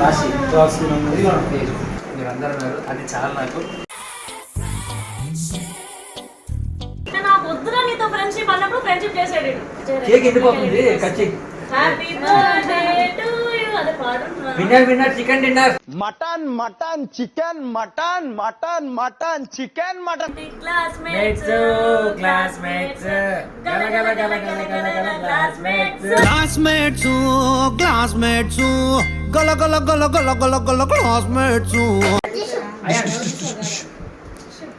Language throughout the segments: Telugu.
రాశి మీరు అందరూ ఉన్నారు అది చాలా నాకు ఫ్రెండ్షిప్ అన్నప్పుడు ఫ్రెండ్షిప్ చేసాడు. కేక్ చేయి. హ్యాపీ బర్త్డే టు యు అదే పాడుతున్నా winner winner chicken dinner mutton mutton chicken mutton mutton mutton chicken mutton classmates classmates గల గల గల గల గల గల క్లాస్మేట్స్ క్లాస్మేట్స్ క్లాస్మేట్స్ గల గల గల గల గల గల క్లాస్మేట్స్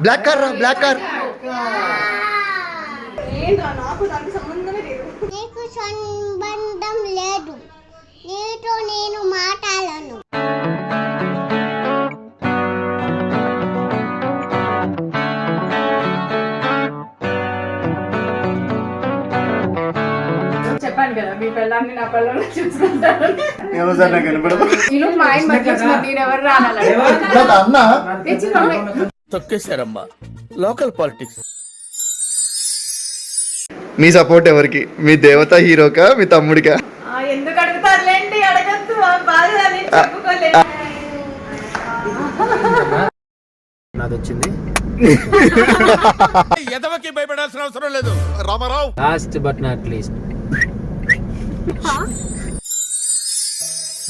బ్లాక్ కార్ రా బ్లాక్ కార్ నీకు సంబంధం లేదు నీతో నేను మాట్లాడను. చెప్పాను కదా మీ పిల్లల్ని నా పిల్లల్ని చూసుకుంటాను. ఏమో సార్ నాకు వినపడదు నేను మా ఆయన మధ్య నేను ఎవరు రావాలి అన్న తెచ్చి పంపే. తొక్కేశారమ్మా. Local politics. మీ సపోర్ట్ ఎవరికి? మీ దేవత హీరోకా? మీ తమ్ముడికా? నాది వచ్చింది ఎదవకి భయపడాల్సిన అవసరం లేదు. Ramarao. Last but not least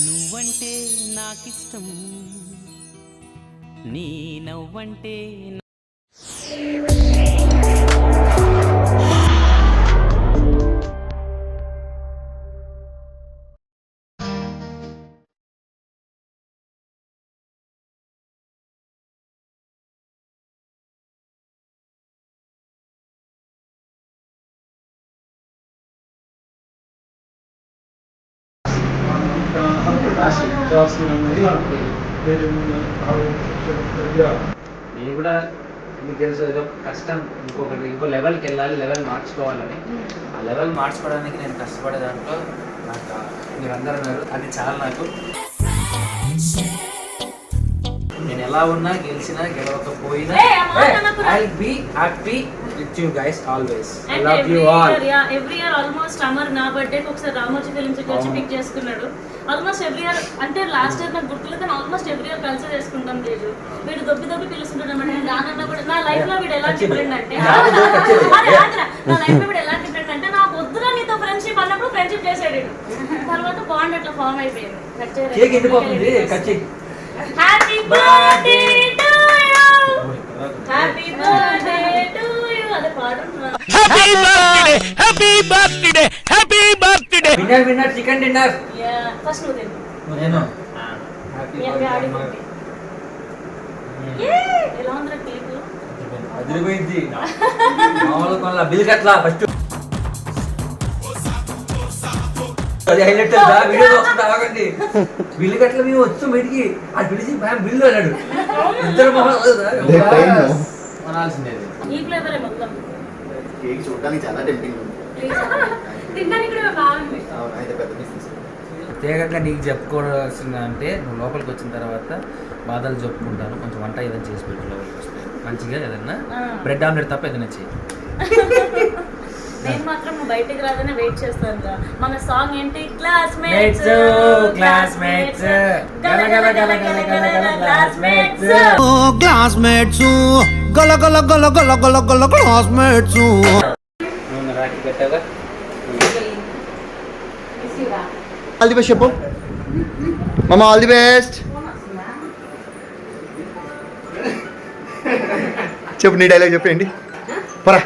నువ్వంటే నాకిష్టం. నీ నవ్వంటే నేను కూడా మీకు తెలుసు ఏదో కష్టం. ఇంకొకటి ఇంకో లెవెల్కి వెళ్ళాలి లెవెల్ మార్చుకోవాలని. ఆ లెవెల్ మార్చుకోవడానికి నేను కష్టపడే దాంట్లో నాకు మీరందరూ ఉన్నారు. అది చాలా నాకు. నేను ఎలా ఉన్నా గెలిచినా గెలవకపోయినా. I be happy with you guys always I love you all yeah every year almost Amar నా బర్త్డేకి ఒకసారి రామోజీ ఫిల్మ్స్ వచ్చి అవును. పిక్ చేసుకున్నాడు. ఆల్మోస్ట్ ఎవ్రీ ఇయర్ అంటే లాస్ట్ ఇయర్ నాకు గుర్తులేదు కానీ ఆల్మోస్ట్ ఎవ్రీ ఇయర్ కలిసి చేసుకుంటాం లేదు. వీడు దొబ్బి దొబ్బి పిలుస్తుంటాడు అనమాట నేను రానన్నా కూడా నా లైఫ్లో వీడు ఎలాంటి ఫ్రెండ్ అంటే. నా లైఫ్లో వీడు ఎలాంటి ఫ్రెండ్ అంటే నాకు వద్దురా నీతో ఫ్రెండ్షిప్ అన్నప్పుడు ఫ్రెండ్షిప్ చేసాడు. తర్వాత బాండ్ అట్లా ఫామ్ అయిపోయింది. Cake happy birthday to you happy birthday to happy birthday happy birthday happy birthday winner winner chicken dinner. Yeah first నువ్వు తిను. నేను? నేను గాడి కొట్టి. ఏ, ఎలా ఉందిరా కేక్ అదిరిపోయింది. మామూలు కొనలా బిల్ కట్లా ఫస్ట్. అది హైలైట్ తెలుసా వీడియో వస్తుంది ఆగండి. బిల్ కట్ల మేము వచ్చాం బయటికి. అది పిలిచి మ్యామ్ బిల్లు అన్నాడు. ఇద్దరు మొహాలు తెలుసా? They pay no. కొనాల్సిందే అది. ఈ ఫ్లేవరే మొత్తం కేక్ చూడడానికి చాలా టెంప్టింగ్ ఉంది తినడానికి కూడా బాగుంది అవును అయితే పెద్ద పీస్ తీసుకో ప్రత్యేకంగా నీకు చెప్పుకోవాల్సింది అంటే నువ్వు లోపలికి వచ్చిన తర్వాత బాధలు చెప్పుకుంటాను కొంచెం వంట ఏదైనా చేసి పెట్టు లోపలికి వస్తే మంచిగా ఏదన్నా ఆ. బ్రెడ్ ఆమ్లెట్ తప్ప ఏదైనా చేయి నేను మాత్రం నువ్వు బయటికి రాగానే వెయిట్ చేస్తాను మన సాంగ్ ఏంటి క్లాస్మేట్స్ గల classmates. క్లాస్మేట్స్ గల గల గల గల గల గల క్లాస్మేట్స్ ఆల్ ది బెస్ట్ చెప్పు. మామ ఆల్ ది బెస్ట్ చెప్పు నీ డైలాగ్ చెప్పండి పరా.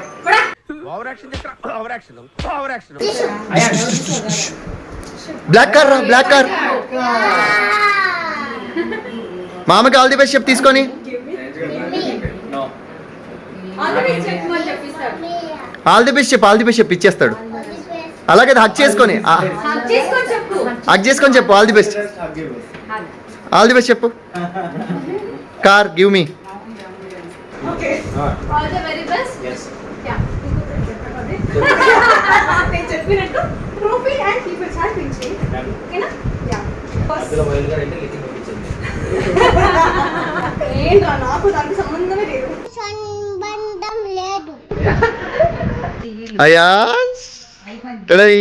Over action over action over action black car రా బ్లాక్ కార్ మామకి ఆల్ ది బెస్ట్ చెప్పు తీసుకొని. ఆల్ ది బెస్ట్ చెప్పు ఆల్ ది బెస్ట్ చెప్పు ఇచ్చేస్తాడు. అలాగే హక్ చేసుకొని హక్ చేసుకొని చెప్పు. All the best all the best చెప్పు. కార్ గివ్ మీ ఏంటా నాకు దానికి సంబంధమే లేదు. లేదు అయ్యా టడై.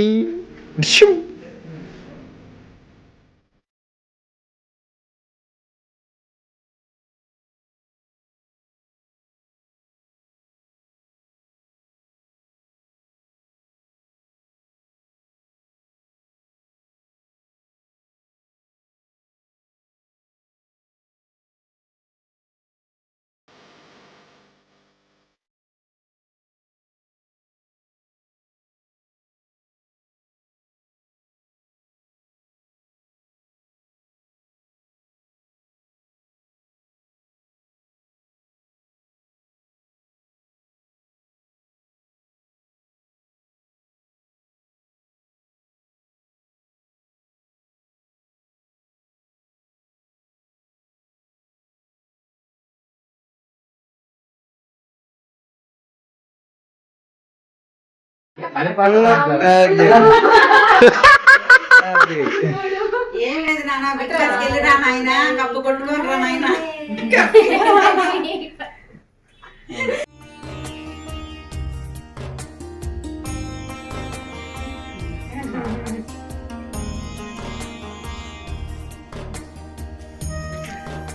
ఏం లేదు నాన్న బిడ్డకి వెళ్ళిరా నాయన కప్పు కొట్టుకొని రా నాయన.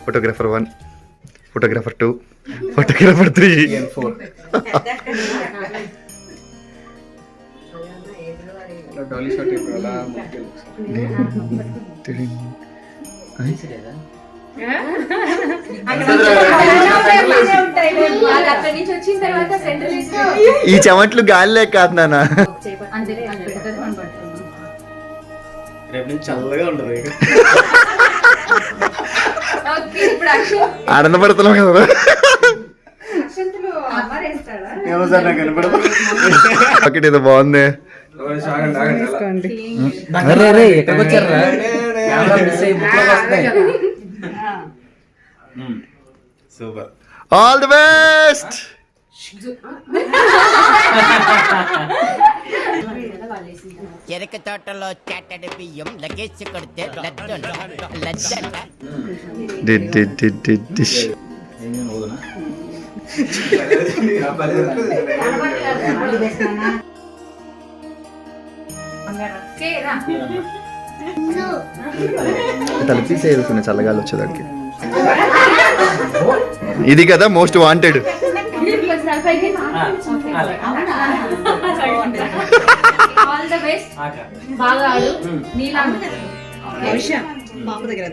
Photographer one photographer two photographer three four dolly shot ఇప్పుడు అలా ఈ చెమట్లు గాలిలే కాదు నాన్న రేపు నుంచి చల్లగా ఉంటుంది ఓకే ఇప్పుడు అక్షయ్ ఆనంద పడుతున్నాం కదా. అక్షంతులు అమ్మారేస్తాడా ఏమో సార్ నాకు కనపడదు ఒకటి ఇది బాగుంది. సూపర్. ఆల్ ది బెస్ట్ చెరక తోటలో చాటడి బియ్యం లగేజ్ కొడితే లజ్జంట లజ్జంట did did did did dish okay రా తలుపు చేయాల్సిన చల్లగాలి వచ్చేదానికి. ఇది కదా మోస్ట్ వాంటెడ్ బాగా ఆడు దగ్గర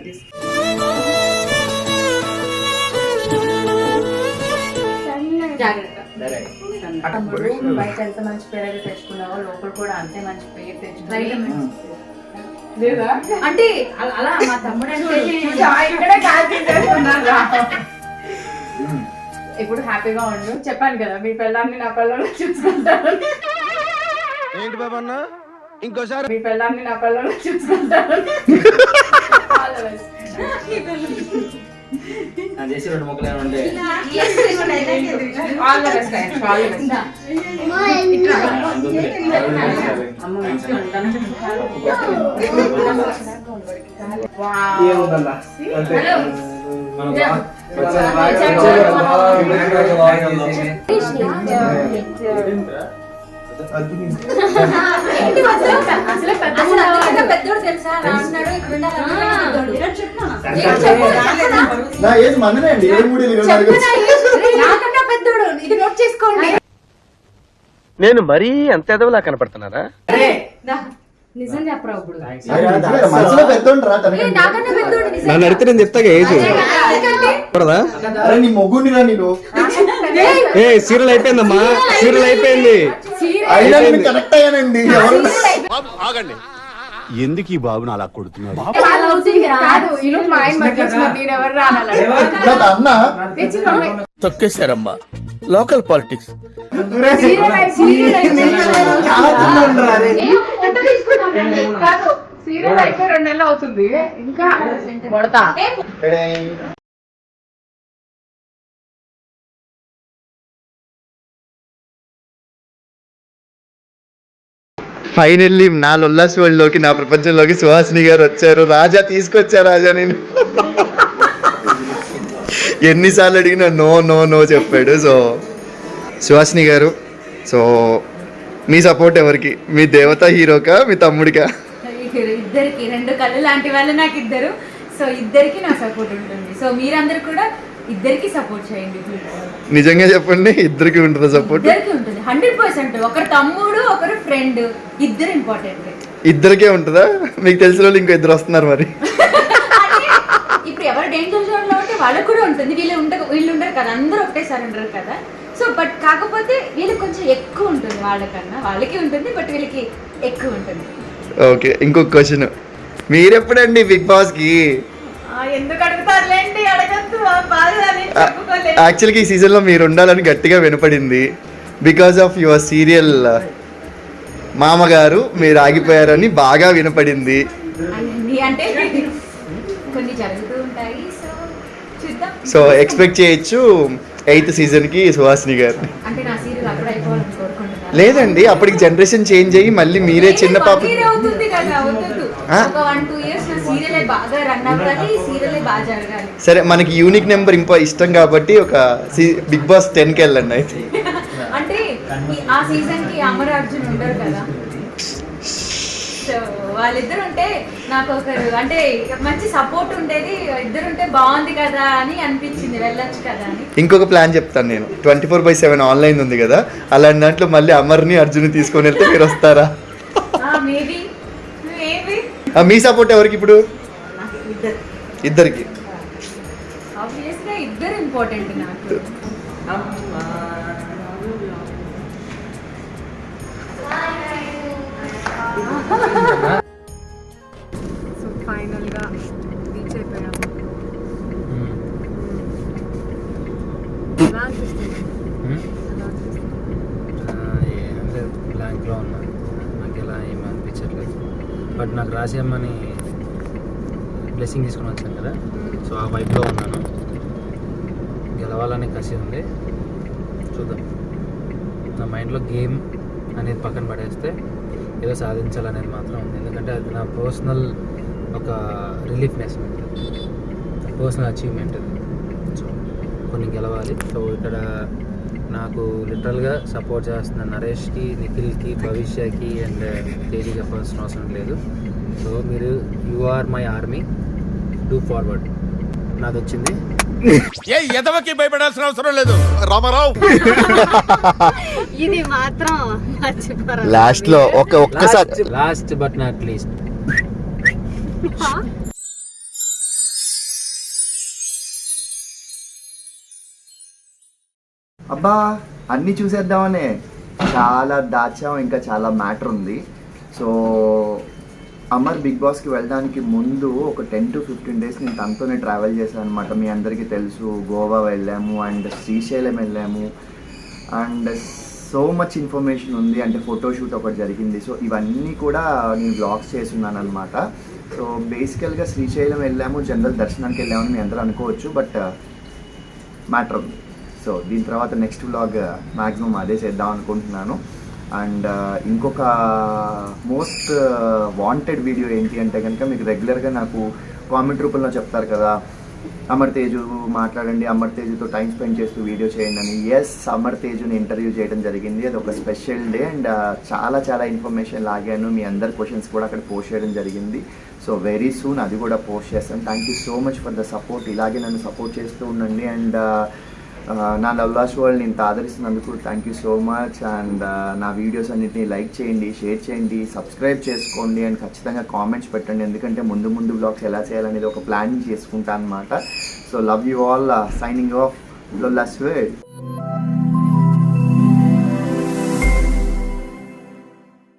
జాగ్రత్త. తమ్ముడు బయట ఎంత మంచి పేరు అయితే తెచ్చుకున్నావో? లోపల కూడా అంతే మంచి పేరు తెచ్చుకున్నావు? లేదా? అంటే అలా- అలా మా తమ్ముడు అంటే ఇక్కడే కాల్చేసేస్తున్నారా ఇప్పుడు హ్యాపీగా ఉండు. చెప్పాను కదా మీ పిల్లల్ని నా పిల్లల్ని చూసుకుంటాను. ఏంటి బాబన్న ఇంకోసారి. మీ పిల్లల్ని నా పిల్లల్ని చూసుకుంటాను. నా చేసి రెండు ముక్కలు ఏమైనా ఉంటే All the best, guys. All the best. అమ్మ మంచిగా ఉంటాను Wow. ఏముందన్నా అంతే. మనం. నా ఏజ్ అండి. ఇరవై మూడు నాకన్నా పెద్దోడు ఇది నోట్ చేసుకోండి నేను మరీ అంత ఎదవలా కనపడుతున్నారా నిజం చెప్పరా ఇప్పుడు? మనసులో. నాకన్నా పెద్దోడు నిజం నన్ను అడిగితే నేను చెప్తాగా ఏజ్ అరే నీ మొగ్గుండిరా నేను ఏ సీరియల్ అయిపోయిందమ్మా. సీరియల్ అయిపోయింది. కనెక్ట్ అయ్యానండి. ఆగండి. ఎందుకు ఈ బాబుని అలా కొడుతున్నాడు తొక్కేశారమ్మా. Local politics. సీరియల్ అయిపోయి రెండు నెలలు అవుతుంది. ఇంకా కొడతా ఫైనల్లీ నా ఉల్లాస్ వరల్డ్లోకి నా ప్రపంచంలోకి సుహాసిని గారు వచ్చారు. రాజా తీసుకొచ్చారు రాజా నేను? ఎన్నిసార్లు అడిగినా నో నో నో చెప్పాడు. సో సుహాసిని గారు సో మీ సపోర్ట్ ఎవరికి? మీ దేవత హీరోకా మీ తమ్ముడికా? ఇద్దరికి రెండు కళ్ళు లాంటి వాళ్ళు నాకు ఇద్దరు. సో ఇద్దరికి నా సపోర్ట్ ఉంటుంది. సో మీరందరూ కూడా ఇద్దరికి సపోర్ట్ చేయండి. నిజంగా చెప్పండి ఇద్దరికి ఉంటుంది సపోర్ట్ ఇద్దరికి ఉంటుంది. హండ్రెడ్ పర్సెంట్ ఒకరు తమ్ముడు ఒకరు ఫ్రెండ్ ఇద్దరు ఇంపార్టెంట్ ఇద్దరికే ఉంటుందా? మీకు తెలిసిన వాళ్ళు ఇంకో ఇద్దరు వస్తున్నారు మరి. ఇప్పుడు ఎవరు డేంజర్ జోన్లో ఉంటే వాళ్ళకు కూడా ఉంటుంది. వీళ్ళు ఉండరు వీళ్ళు ఉండరు కదా. అందరూ ఒకటేసారి ఉండరు కదా. సో బట్ కాకపోతే వీళ్ళకి కొంచెం ఎక్కువ ఉంటుంది వాళ్ళకన్నా. వాళ్ళకి ఉంటుంది బట్ వీళ్ళకి ఎక్కువ ఉంటుంది. ఓకే ఇంకొక క్వశ్చన్ మీరెప్పుడండి బిగ్ బాస్కి ఎందుకు చెప్పుకోలేదు యాక్చువల్గా ఈ సీజన్లో మీరు ఉండాలని గట్టిగా వినపడింది. బికాస్ ఆఫ్ యువర్ సీరియల్ మామగారు మీరు ఆగిపోయారని బాగా వినపడింది. సో ఎక్స్పెక్ట్ చేయొచ్చు ఎయిత్ సీజన్కి సుహాసిని గారు. అంటే నా సీరియల్ అప్పుడు అయిపోవాలని కోరుకుంటున్నాను లేదండి అప్పటికి జనరేషన్ చేంజ్ అయ్యి మళ్ళీ మీరే చిన్న పాప బాగా రన్ అవ్వాలి సీరియలే బాగా జరగాలి. సరే మనకి యూనిక్ నెంబర్ ఇంపో ఇష్టం కాబట్టి ఒక బిగ్ బాస్ వెళ్ళండి అయితే. అంటే ఆ సీజన్కి అమర్ అర్జున్ ఉండరు కదా. సో వాళ్ళిద్దరు ఉంటే నాకు ఒకరు అంటే మంచి సపోర్ట్ ఉండేది ఇద్దరు ఉంటే బాగుంది కదా అని అనిపించింది వెళ్ళొచ్చు కదా అని. ఇంకొక ప్లాన్ చెప్తాను నేను. Twenty four by seven online ఉంది కదా అలాంటి దాంట్లో మళ్ళీ అమర్ని అర్జున్ తీసుకొని వెళ్తే మీరు వస్తారా? మేబీ. మీ సపోర్ట్ ఎవరికి ఇప్పుడు? ఇద్దరికి. ఆబ్వియస్గా ఇద్దరు ఇంపార్టెంట్ నాకు. సో ఫైనల్గా రీచ్ అయిపోయాము ఎలా అనిపిస్తుంది ఎలా అనిపిస్తుంది ఏం లేదు బ్లాంక్లో ఉన్నా. నాకు ఎలా ఏం అనిపించట్లేదు. బట్ నాకు రాసేయమని బ్లెస్సింగ్ తీసుకొని వచ్చాను కదా. సో ఆ వైపులో ఉన్నాను. గెలవాలనే కసి ఉంది. చూద్దాం. నా మైండ్లో గేమ్ అనేది పక్కన పడేస్తే ఏదో సాధించాలనేది మాత్రం ఉంది. ఎందుకంటే అది నా పర్సనల్ ఒక రిలీఫ్నెస్ పర్సనల్ అచీవ్మెంట్ అది. సో కొన్ని గెలవాలి. సో ఇక్కడ నాకు లిటరల్గా సపోర్ట్ చేస్తున్న నరేష్కి నిఖిల్కి భవిష్యకి అండ్ తేజీ చెప్పాల్సిన అవసరం లేదు. సో మీరు you are my army do forward నాది వచ్చింది. ఏ ఎదవకి భయపడాల్సిన అవసరం లేదు. రామారావు. ఇది మాత్రం మర్చిపోరా లాస్ట్లో ఒక ఒక్కసారి లాస్ట్ బట్ నాట్ లీస్ట్ అబ్బా అన్నీ చూసేద్దామనే. చాలా దాచాం ఇంకా చాలా మ్యాటర్ ఉంది. సో అమర్ బిగ్ బాస్కి వెళ్ళడానికి ముందు ఒక టెన్ టు ఫిఫ్టీన్ డేస్ నేను తనతోనే ట్రావెల్ చేశాను అనమాట మీ అందరికీ తెలుసు గోవా వెళ్ళాము అండ్ శ్రీశైలం వెళ్ళాము. అండ్ సో మచ్ ఇన్ఫర్మేషన్ ఉంది అంటే ఫోటోషూట్ ఒకటి జరిగింది. సో ఇవన్నీ కూడా నేను బ్లాగ్స్ చేస్తున్నాను అనమాట సో బేసికల్గా శ్రీశైలం వెళ్ళాము జనరల్ దర్శనానికి వెళ్ళామని మీ అందరూ అనుకోవచ్చు బట్ మ్యాటర్ ఉంది. సో దీని తర్వాత నెక్స్ట్ వ్లాగ్ మ్యాక్సిమం అదే చేద్దాం అనుకుంటున్నాను. అండ్ uh, ఇంకొక మోస్ట్ వాంటెడ్ వీడియో ఏంటి అంటే కనుక మీకు రెగ్యులర్గా నాకు కామెంట్ రూపంలో చెప్తారు కదా. అమర్ తేజు మాట్లాడండి. అమర్ తేజుతో టైం స్పెండ్ చేస్తూ వీడియో చేయండి అని. ఎస్ అమర్ తేజుని ఇంటర్వ్యూ చేయడం జరిగింది. అది ఒక స్పెషల్ డే అండ్ చాలా చాలా ఇన్ఫర్మేషన్ లాగాను. మీ అందరి క్వశ్చన్స్ కూడా అక్కడ పోస్ట్ చేయడం జరిగింది. సో వెరీ సూన్ అది కూడా పోస్ట్ చేస్తాను. Thank you so much for the support ఇలాగే నన్ను సపోర్ట్ చేస్తూ ఉండండి. అండ్ నా లవ్లాస్ వరల్డ్ నేను ఆదరిస్తున్నందుకు thank you so much and నా వీడియోస్ అన్నింటినీ లైక్ చేయండి షేర్ చేయండి సబ్స్క్రైబ్ చేసుకోండి అండ్ ఖచ్చితంగా కామెంట్స్ పెట్టండి. ఎందుకంటే ముందు ముందు బ్లాగ్స్ ఎలా చేయాలనేది ఒక ప్లానింగ్ చేసుకుంటాను అనమాట so love you all signing off loveless world